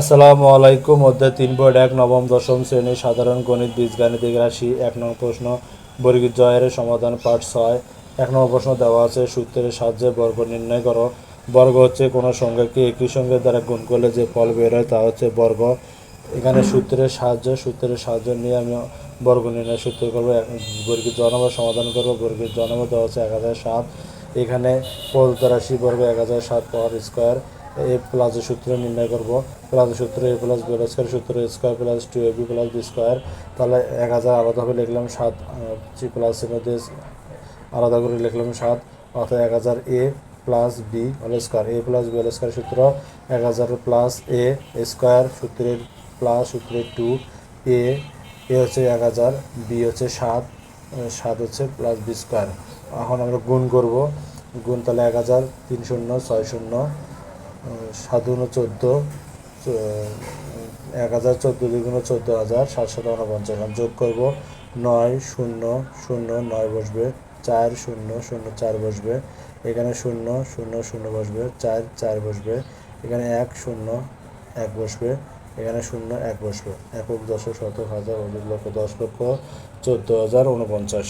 আসসালামু আলাইকুম, অধ্যায় তিন পয়েন্ট এক, নবম, দশম শ্রেণির সাধারণ গণিত, বীজগাণিতিক রাশি, এক নম্বর প্রশ্ন বর্গীর জয়ের সমাধান, পাঠ ছয়। এক নম্বর প্রশ্ন দেওয়া আছে, সূত্রের সাহায্যে বর্গ নির্ণয় করো। বর্গ হচ্ছে কোনো সংখ্যাকে একই সঙ্গে দ্বারা গুণ করলে যে ফল বের হয় তা হচ্ছে বর্গ। এখানে সূত্রের সাহায্য সূত্রের সাহায্য নিয়ে আমি বর্গ নির্ণয় সূত্র করব। বর্গীর জনবর সমাধান করব। বর্গীর জনবর দেওয়া হচ্ছে এক হাজার সাত। এখানে পদ রাশি বর্গ এক হাজার সাত পাওয়ার স্কোয়ার। এ প্লাস সূত্র নির্ণয় করব। প্লাস সূত্র এ প্লাস বি স্কোয়ার সূত্র square plus two A B plus B square তাহলে এক হাজার আলাদাভাবে লিখলাম সাত সি প্লাসের মধ্যে আলাদা করে লিখলাম সাত, অর্থাৎ এক হাজার এ প্লাস বি হল স্কোয়ার এ প্লাস বি হল স্কোয়ার সূত্র এক হাজার প্লাস এ স্কোয়ার সূত্রের প্লাস সূত্রের টু এ এ হচ্ছে এক হাজার বি হচ্ছে সাত সাত হচ্ছে প্লাস বি স্কোয়ার এখন আমরা গুণ করব। গুণ তাহলে এক হাজার, তিন শূন্য, ছয় শূন্য সাত চোদ্দ এক হাজার চোদ্দ দ্বিগুণ চোদ্দ হাজার সাতশো উনপঞ্চাশ। যোগ করব। নয় শূন্য শূন্য নয় বসবে, চার শূন্য শূন্য চার বসবে, এখানে শূন্য শূন্য শূন্য বসবে, চার চার বসবে, এখানে এক শূন্য, এক বসবে, এখানে শূন্য, এক বসবে। একক দশক শতক হাজার অধিক লক্ষ দশ লক্ষ চোদ্দ হাজার উনপঞ্চাশ।